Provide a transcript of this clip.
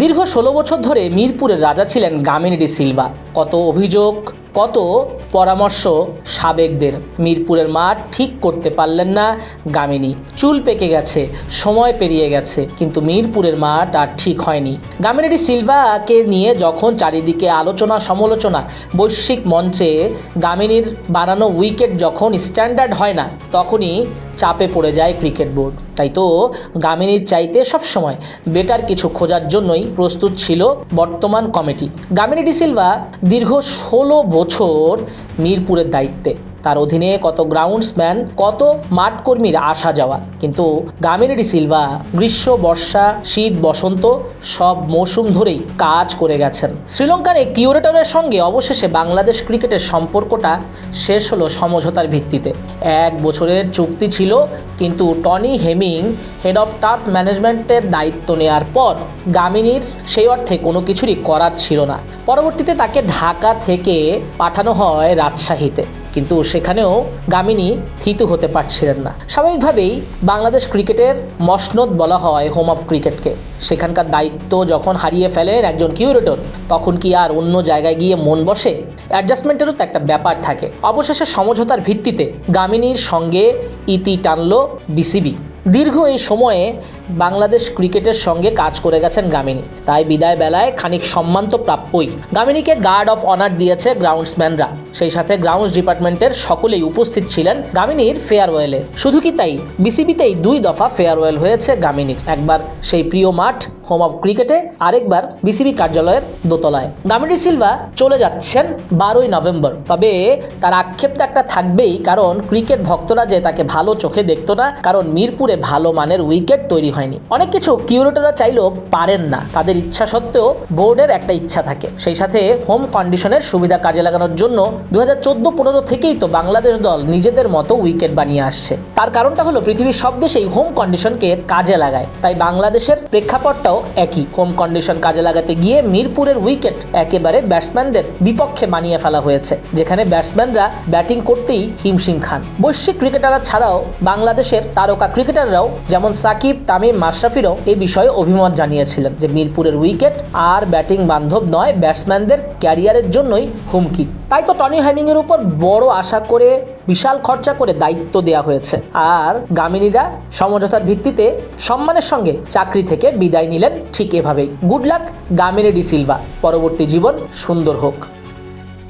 দীর্ঘ ষোলো বছর ধরে মিরপুরের রাজা ছিলেন গামিনী ডি সিলভা। কত অভিযোগ? কত পরামর্শ সাবেকদের? মিরপুরের মাঠ ঠিক করতে পারলেন না গামিনী। চুল পেকে গেছে, সময় পেরিয়ে গেছে, কিন্তু মিরপুরের মাঠ আর ঠিক হয়নি। গামিনী ডি সিলভাকে নিয়ে যখন চারিদিকে আলোচনা সমালোচনা, বৈশ্বিক মঞ্চে গামিনীর বানানো উইকেট যখন স্ট্যান্ডার্ড হয় না, তখনই চাপে পড়ে যায় ক্রিকেট বোর্ড। তাই তো গামিনীর চাইতে সবসময় বেটার কিছু খোঁজার জন্যই প্রস্তুত ছিল বর্তমান কমিটি। গামিনী ডি সিলভা দীর্ঘ ষোলো বছর মিরপুরের দায়িত্বে। তার অধীনে কত গ্রাউন্ডসম্যান কত মাঠকর্মীর আসা যাওয়া। কিন্তু গামিনী ডি সিলভা, গ্রীষ্ম, বর্ষা, শীত, বসন্ত, সব মৌসুম ধরেই কাজ করে গেছেন। শ্রীলঙ্কার এই কিউরেটরের সঙ্গে অবশেষে বাংলাদেশ ক্রিকেটের সম্পর্কটা শেষ হলো সমঝোতার ভিত্তিতে। এক বছরের চুক্তি ছিল, কিন্তু Tony Hemming head of staff ম্যানেজমেন্টের দায়িত্ব নেওয়ার পর গামিনীর সেই অর্থে কোনো কিছুরই করার ছিল না। পরবর্তীতে তাকে ঢাকা থেকে পাঠানো হয় রাজশাহীতে। কিন্তু সেখানেও গামিনী থিতু হতে পারছিলেন না। স্বাভাবিকভাবেই বাংলাদেশ ক্রিকেটের মসনদ বলা হয় হোম অফ ক্রিকেটকে সেখানকার দায়িত্ব যখন হারিয়ে ফেলেন একজন কিউরেটর তখন কি আর অন্য জায়গায় গিয়ে মন বসে? অ্যাডজাস্টমেন্টেরও তো একটা ব্যাপার থাকে। অবশেষে সমঝোতার ভিত্তিতে গামিনীর সঙ্গে ইতি টানল বিসিবি। দীর্ঘ এই সময়ে বাংলাদেশ ক্রিকেটের সঙ্গে কাজ করে গেছেন গামিনী। তাই বিদায় বেলায় খানিক সম্মান তো প্রাপ্যই। গামিনীকে গার্ড অফ অনার দিয়েছে গ্রাউন্ডসম্যানরা সেই সাথে গ্রাউন্ডস ডিপার্টমেন্টের সকলেই উপস্থিত ছিলেন গামিনীর ফেয়ারওয়েলে শুধু কি তাই? বিসিবিতেই দুই দফা ফেয়ারওয়েল হয়েছে গামিনীর। একবার সেই প্রিয় মাঠ হোম অফ ক্রিকেটে আরেকবার বিসিবি কার্যালয়ের দোতলায়। গামিনী সিলভা চলে যাচ্ছেন বারোই নভেম্বর। তবে তার আক্ষেপটা একটা থাকবেই, কারণ ক্রিকেট ভক্তরা যে তাকে ভালো চোখে দেখতো না, কারণ মিরপুরে ভালো মানের উইকেট তৈরি হয়নি। অনেক কিছু কিউরেটররা চাইলেও পারেন না। তাদের ইচ্ছা সত্ত্বেও বোর্ডের একটা ইচ্ছা থাকে। সেই সাথে হোম কন্ডিশনের সুবিধা কাজে লাগানোর জন্য দু হাজার চোদ্দ পনেরো থেকেই তো বাংলাদেশ দল নিজেদের মতো উইকেট বানিয়ে আসছে। তার কারণটা হলো পৃথিবীর সব দেশেই হোম কন্ডিশনকে কাজে লাগায়। তাই বাংলাদেশের প্রেক্ষাপটটাও একই হোম কন্ডিশন কাজে লাগাতে গিয়ে মিরপুরের উইকেট একেবারে ব্যাটসম্যানদের বিপক্ষে মানিয়ে ফেলা হয়েছে, যেখানে ব্যাটসম্যানরা ব্যাটিং করতেই হিমশিম খান। বৈশ্বিক ক্রিকেটাররা ছাড়াও বাংলাদেশের তারকা ক্রিকেটাররাও যেমন সাকিব, তামিম, মাশরাফিরও এই বিষয়ে অভিমত জানিয়েছিলেন যে মিরপুরের উইকেট আর ব্যাটিং বান্ধব নয় ব্যাটসম্যানদের ক্যারিয়ারের জন্যই হুমকি। তাই তো টনি হ্যামিংয়ের উপর বড় আশা করে, বিশাল খরচা করে দায়িত্ব দেওয়া হয়েছে। আর গামিনীরা সমঝোতার ভিত্তিতে সম্মানের সঙ্গে চাকরি থেকে বিদায় নিলেন। ঠিক এভাবেই। Good luck Gaminedi Silva. পরবর্তী জীবন সুন্দর হোক।